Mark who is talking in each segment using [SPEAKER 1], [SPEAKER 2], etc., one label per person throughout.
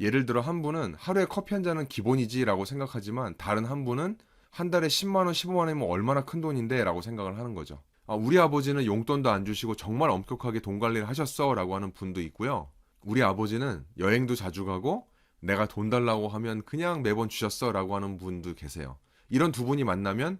[SPEAKER 1] 예를 들어 한 분은 하루에 커피 한 잔은 기본이지라고 생각하지만 다른 한 분은 한 달에 10만 원, 15만 원이면 얼마나 큰 돈인데라고 생각을 하는 거죠. 아, 우리 아버지는 용돈도 안 주시고 정말 엄격하게 돈 관리를 하셨어라고 하는 분도 있고요. 우리 아버지는 여행도 자주 가고 내가 돈 달라고 하면 그냥 매번 주셨어라고 하는 분도 계세요. 이런 두 분이 만나면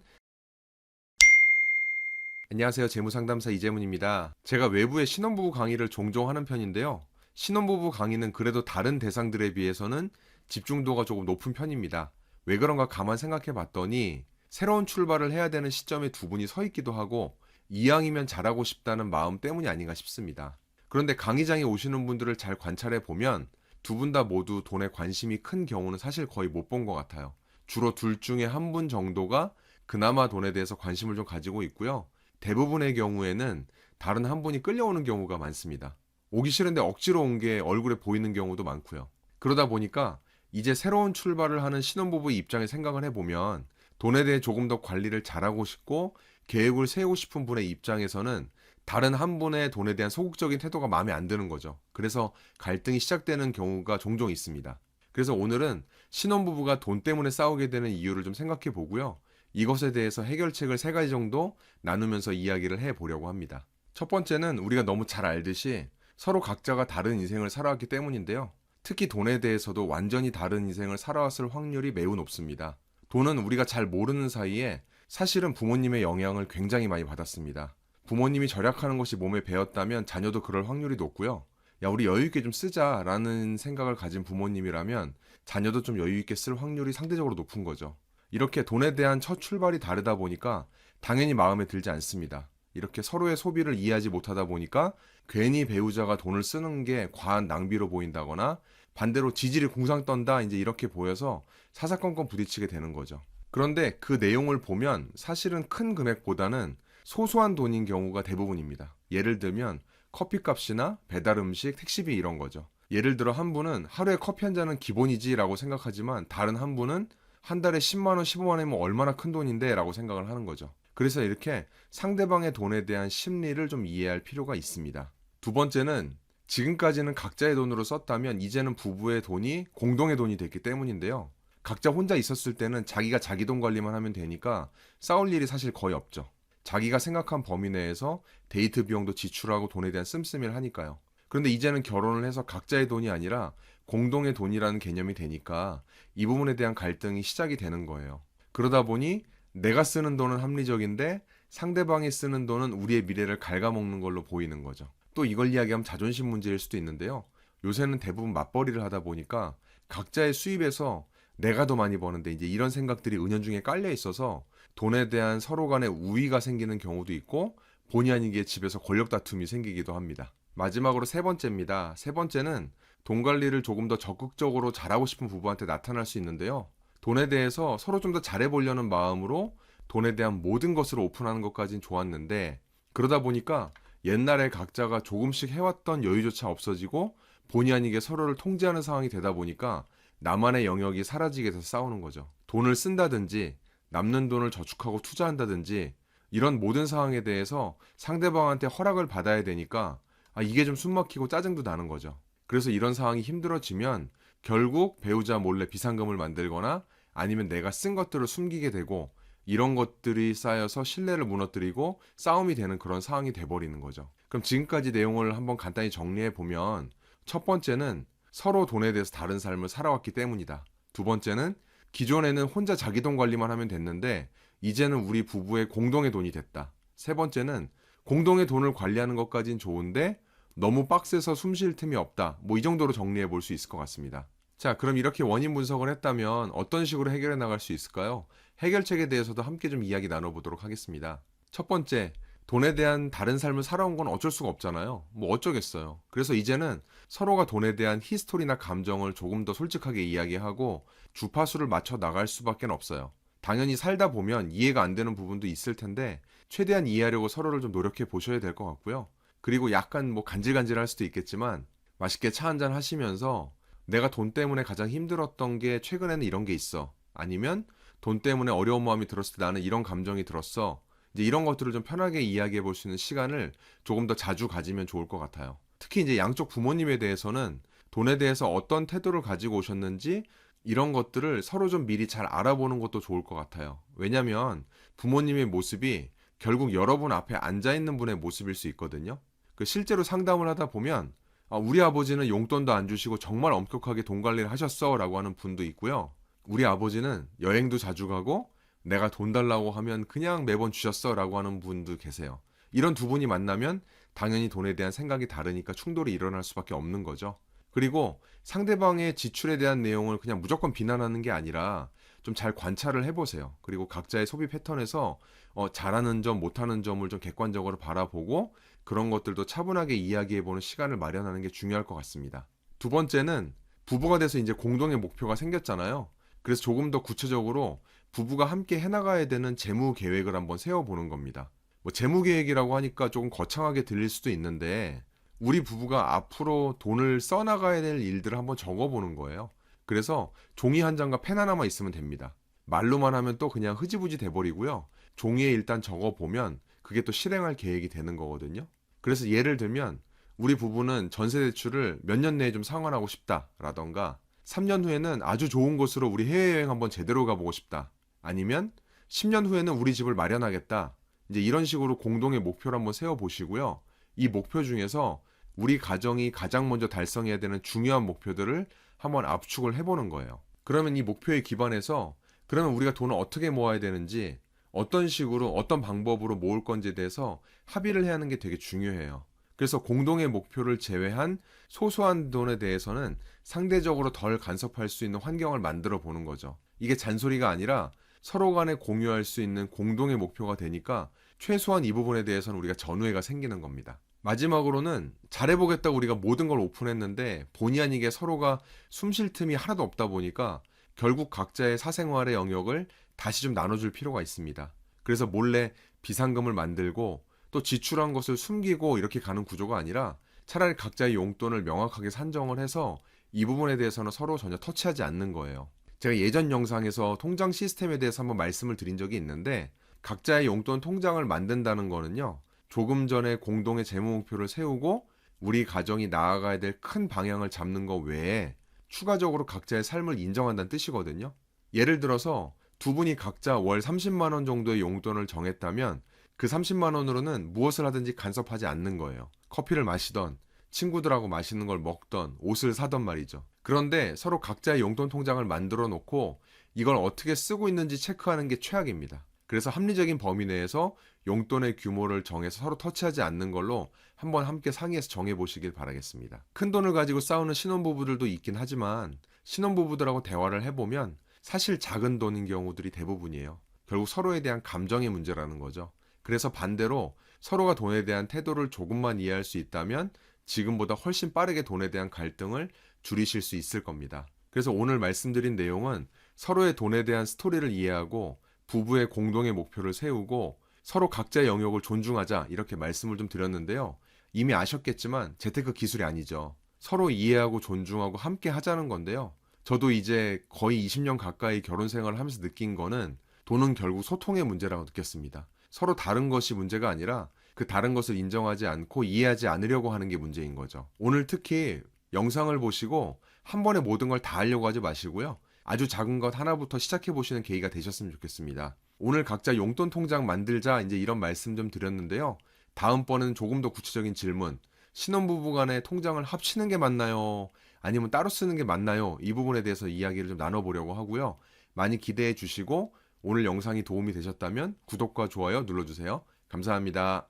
[SPEAKER 1] 안녕하세요. 재무상담사 이재문입니다. 제가 외부의 신혼부부 강의를 종종 하는 편인데요. 신혼부부 강의는 그래도 다른 대상들에 비해서는 집중도가 조금 높은 편입니다. 왜 그런가 가만 생각해 봤더니 새로운 출발을 해야 되는 시점에 두 분이 서 있기도 하고 이왕이면 잘하고 싶다는 마음 때문이 아닌가 싶습니다. 그런데 강의장에 오시는 분들을 잘 관찰해 보면 두 분 다 모두 돈에 관심이 큰 경우는 사실 거의 못 본 것 같아요. 주로 둘 중에 한 분 정도가 그나마 돈에 대해서 관심을 좀 가지고 있고요. 대부분의 경우에는 다른 한 분이 끌려오는 경우가 많습니다. 오기 싫은데 억지로 온 게 얼굴에 보이는 경우도 많고요. 그러다 보니까 이제 새로운 출발을 하는 신혼부부의 입장에 생각을 해보면 돈에 대해 조금 더 관리를 잘하고 싶고 계획을 세우고 싶은 분의 입장에서는 다른 한 분의 돈에 대한 소극적인 태도가 마음에 안 드는 거죠. 그래서 갈등이 시작되는 경우가 종종 있습니다. 그래서 오늘은 신혼부부가 돈 때문에 싸우게 되는 이유를 좀 생각해 보고요. 이것에 대해서 해결책을 세 가지 정도 나누면서 이야기를 해 보려고 합니다. 첫 번째는 우리가 너무 잘 알듯이 서로 각자가 다른 인생을 살아왔기 때문인데요. 특히 돈에 대해서도 완전히 다른 인생을 살아왔을 확률이 매우 높습니다. 돈은 우리가 잘 모르는 사이에 사실은 부모님의 영향을 굉장히 많이 받았습니다. 부모님이 절약하는 것이 몸에 배었다면 자녀도 그럴 확률이 높고요. 야, 우리 여유있게 좀 쓰자라는 생각을 가진 부모님이라면 자녀도 좀 여유있게 쓸 확률이 상대적으로 높은 거죠. 이렇게 돈에 대한 첫 출발이 다르다 보니까 당연히 마음에 들지 않습니다. 이렇게 서로의 소비를 이해하지 못하다 보니까 괜히 배우자가 돈을 쓰는 게 과한 낭비로 보인다거나 반대로 지질이 궁상 떤다 이제 이렇게 보여서 사사건건 부딪히게 되는 거죠. 그런데 그 내용을 보면 사실은 큰 금액보다는 소소한 돈인 경우가 대부분입니다. 예를 들면 커피값이나 배달 음식, 택시비 이런 거죠. 예를 들어 한 분은 하루에 커피 한 잔은 기본이지라고 생각하지만 다른 한 분은 한 달에 10만 원, 15만 원이면 얼마나 큰 돈인데라고 생각을 하는 거죠. 그래서 이렇게 상대방의 돈에 대한 심리를 좀 이해할 필요가 있습니다. 두 번째는 지금까지는 각자의 돈으로 썼다면 이제는 부부의 돈이 공동의 돈이 됐기 때문인데요. 각자 혼자 있었을 때는 자기가 자기 돈 관리만 하면 되니까 싸울 일이 사실 거의 없죠. 자기가 생각한 범위 내에서 데이트 비용도 지출하고 돈에 대한 씀씀이를 하니까요. 그런데 이제는 결혼을 해서 각자의 돈이 아니라 공동의 돈이라는 개념이 되니까 이 부분에 대한 갈등이 시작이 되는 거예요. 그러다 보니 내가 쓰는 돈은 합리적인데 상대방이 쓰는 돈은 우리의 미래를 갉아먹는 걸로 보이는 거죠. 또 이걸 이야기하면 자존심 문제일 수도 있는데요. 요새는 대부분 맞벌이를 하다 보니까 각자의 수입에서 내가 더 많이 버는데 이제 이런 생각들이 은연중에 깔려 있어서 돈에 대한 서로 간의 우위가 생기는 경우도 있고 본의 아니게 집에서 권력 다툼이 생기기도 합니다. 마지막으로 세 번째입니다. 세 번째는 돈 관리를 조금 더 적극적으로 잘하고 싶은 부부한테 나타날 수 있는데요. 돈에 대해서 서로 좀 더 잘해보려는 마음으로 돈에 대한 모든 것을 오픈하는 것까진 좋았는데 그러다 보니까 옛날에 각자가 조금씩 해왔던 여유조차 없어지고 본의 아니게 서로를 통제하는 상황이 되다 보니까 나만의 영역이 사라지게 돼서 싸우는 거죠. 돈을 쓴다든지 남는 돈을 저축하고 투자한다든지 이런 모든 상황에 대해서 상대방한테 허락을 받아야 되니까 아, 이게 좀 숨막히고 짜증도 나는 거죠. 그래서 이런 상황이 힘들어지면 결국 배우자 몰래 비상금을 만들거나 아니면 내가 쓴 것들을 숨기게 되고 이런 것들이 쌓여서 신뢰를 무너뜨리고 싸움이 되는 그런 상황이 돼버리는 거죠. 그럼 지금까지 내용을 한번 간단히 정리해 보면 첫 번째는 서로 돈에 대해서 다른 삶을 살아왔기 때문이다. 두 번째는 기존에는 혼자 자기 돈 관리만 하면 됐는데 이제는 우리 부부의 공동의 돈이 됐다. 세 번째는 공동의 돈을 관리하는 것까진 좋은데 너무 빡세서 숨 쉴 틈이 없다. 뭐 이 정도로 정리해 볼 수 있을 것 같습니다. 자, 그럼 이렇게 원인 분석을 했다면 어떤 식으로 해결해 나갈 수 있을까요? 해결책에 대해서도 함께 좀 이야기 나눠보도록 하겠습니다. 첫 번째, 돈에 대한 다른 삶을 살아온 건 어쩔 수가 없잖아요. 뭐 어쩌겠어요. 그래서 이제는 서로가 돈에 대한 히스토리나 감정을 조금 더 솔직하게 이야기하고 주파수를 맞춰 나갈 수밖에 없어요. 당연히 살다 보면 이해가 안 되는 부분도 있을 텐데 최대한 이해하려고 서로를 좀 노력해 보셔야 될 것 같고요. 그리고 약간 뭐 간질간질할 수도 있겠지만 맛있게 차 한잔 하시면서 내가 돈 때문에 가장 힘들었던 게 최근에는 이런 게 있어. 아니면 돈 때문에 어려운 마음이 들었을 때 나는 이런 감정이 들었어. 이제 이런 것들을 좀 편하게 이야기해 볼 수 있는 시간을 조금 더 자주 가지면 좋을 것 같아요. 특히 이제 양쪽 부모님에 대해서는 돈에 대해서 어떤 태도를 가지고 오셨는지 이런 것들을 서로 좀 미리 잘 알아보는 것도 좋을 것 같아요. 왜냐면 부모님의 모습이 결국 여러분 앞에 앉아 있는 분의 모습일 수 있거든요. 그 실제로 상담을 하다 보면 아, 우리 아버지는 용돈도 안 주시고 정말 엄격하게 돈 관리를 하셨어라고 하는 분도 있고요. 우리 아버지는 여행도 자주 가고 내가 돈 달라고 하면 그냥 매번 주셨어라고 하는 분도 계세요. 이런 두 분이 만나면 당연히 돈에 대한 생각이 다르니까 충돌이 일어날 수밖에 없는 거죠. 그리고 상대방의 지출에 대한 내용을 그냥 무조건 비난하는 게 아니라 좀 잘 관찰을 해보세요. 그리고 각자의 소비 패턴에서 어, 잘하는 점, 못하는 점을 좀 객관적으로 바라보고 그런 것들도 차분하게 이야기해보는 시간을 마련하는 게 중요할 것 같습니다. 두 번째는 부부가 돼서 이제 공동의 목표가 생겼잖아요. 그래서 조금 더 구체적으로 부부가 함께 해나가야 되는 재무 계획을 한번 세워보는 겁니다. 뭐 재무 계획이라고 하니까 조금 거창하게 들릴 수도 있는데 우리 부부가 앞으로 돈을 써나가야 될 일들을 한번 적어보는 거예요. 그래서 종이 한 장과 펜 하나만 있으면 됩니다. 말로만 하면 또 그냥 흐지부지 돼버리고요. 종이에 일단 적어보면 그게 또 실행할 계획이 되는 거거든요. 그래서 예를 들면 우리 부부는 전세 대출을 몇 년 내에 좀 상환하고 싶다라던가 3년 후에는 아주 좋은 곳으로 우리 해외여행 한번 제대로 가보고 싶다. 아니면 10년 후에는 우리 집을 마련하겠다. 이제 이런 식으로 공동의 목표를 한번 세워보시고요. 이 목표 중에서 우리 가정이 가장 먼저 달성해야 되는 중요한 목표들을 한번 압축을 해보는 거예요. 그러면 이 목표에 기반해서 그러면 우리가 돈을 어떻게 모아야 되는지 어떤 식으로 어떤 방법으로 모을 건지에 대해서 합의를 해야 하는 게 되게 중요해요. 그래서 공동의 목표를 제외한 소소한 돈에 대해서는 상대적으로 덜 간섭할 수 있는 환경을 만들어 보는 거죠. 이게 잔소리가 아니라 서로 간에 공유할 수 있는 공동의 목표가 되니까 최소한 이 부분에 대해서는 우리가 전우회가 생기는 겁니다. 마지막으로는 잘해보겠다고 우리가 모든 걸 오픈했는데 본의 아니게 서로가 숨 쉴 틈이 하나도 없다 보니까 결국 각자의 사생활의 영역을 다시 좀 나눠줄 필요가 있습니다. 그래서 몰래 비상금을 만들고 또 지출한 것을 숨기고 이렇게 가는 구조가 아니라 차라리 각자의 용돈을 명확하게 산정을 해서 이 부분에 대해서는 서로 전혀 터치하지 않는 거예요. 제가 예전 영상에서 통장 시스템에 대해서 한번 말씀을 드린 적이 있는데 각자의 용돈 통장을 만든다는 거는요. 조금 전에 공동의 재무 목표를 세우고 우리 가정이 나아가야 될 큰 방향을 잡는 것 외에 추가적으로 각자의 삶을 인정한다는 뜻이거든요. 예를 들어서 두 분이 각자 월 30만 원 정도의 용돈을 정했다면 그 30만 원으로는 무엇을 하든지 간섭하지 않는 거예요. 커피를 마시던 친구들하고 맛있는 걸 먹던 옷을 사던 말이죠. 그런데 서로 각자의 용돈 통장을 만들어 놓고 이걸 어떻게 쓰고 있는지 체크하는 게 최악입니다. 그래서 합리적인 범위 내에서 용돈의 규모를 정해서 서로 터치하지 않는 걸로 한번 함께 상의해서 정해 보시길 바라겠습니다. 큰 돈을 가지고 싸우는 신혼부부들도 있긴 하지만 신혼부부들하고 대화를 해보면 사실 작은 돈인 경우들이 대부분이에요. 결국 서로에 대한 감정의 문제라는 거죠. 그래서 반대로 서로가 돈에 대한 태도를 조금만 이해할 수 있다면 지금보다 훨씬 빠르게 돈에 대한 갈등을 줄이실 수 있을 겁니다. 그래서 오늘 말씀드린 내용은 서로의 돈에 대한 스토리를 이해하고 부부의 공동의 목표를 세우고 서로 각자의 영역을 존중하자 이렇게 말씀을 좀 드렸는데요. 이미 아셨겠지만 재테크 기술이 아니죠. 서로 이해하고 존중하고 함께 하자는 건데요. 저도 이제 거의 20년 가까이 결혼 생활을 하면서 느낀 거는 돈은 결국 소통의 문제라고 느꼈습니다. 서로 다른 것이 문제가 아니라 그 다른 것을 인정하지 않고 이해하지 않으려고 하는 게 문제인 거죠. 오늘 특히 영상을 보시고 한 번에 모든 걸 다 하려고 하지 마시고요. 아주 작은 것 하나부터 시작해 보시는 계기가 되셨으면 좋겠습니다. 오늘 각자 용돈 통장 만들자 이제 이런 말씀 좀 드렸는데요. 다음번에는 조금 더 구체적인 질문. 신혼부부 간에 통장을 합치는 게 맞나요? 아니면 따로 쓰는 게 맞나요? 이 부분에 대해서 이야기를 좀 나눠보려고 하고요. 많이 기대해 주시고 오늘 영상이 도움이 되셨다면 구독과 좋아요 눌러주세요. 감사합니다.